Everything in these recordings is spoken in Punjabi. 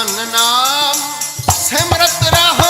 ਕੀਰਤਨ ਨਾਮ ਸਿਮਰਤ ਰਹੋ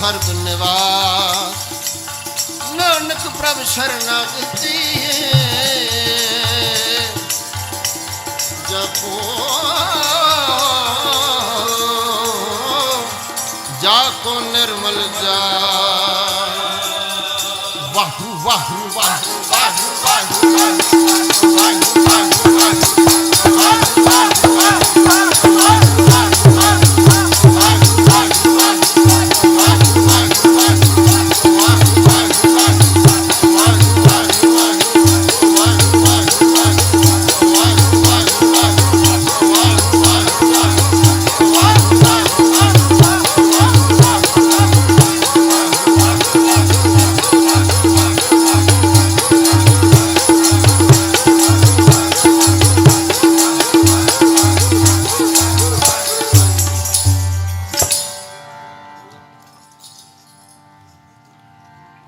ਸਰਬ ਨਿਵਾਸ। ਨਾਨਕ ਪ੍ਰਭ ਸ਼ਰਨਾਗਤੀ ਜਪੋ। ਜਾ ਕੋ ਨਿਰਮਲ ਜਾ। ਵਾਹਿਗੁਰੂ ਵਾਹਿਗੁਰੂ ਵਾਹਿਗੁਰੂ ਵਾਹਿਗੁਰੂ ਵਾਹਿਗੁਰੂ।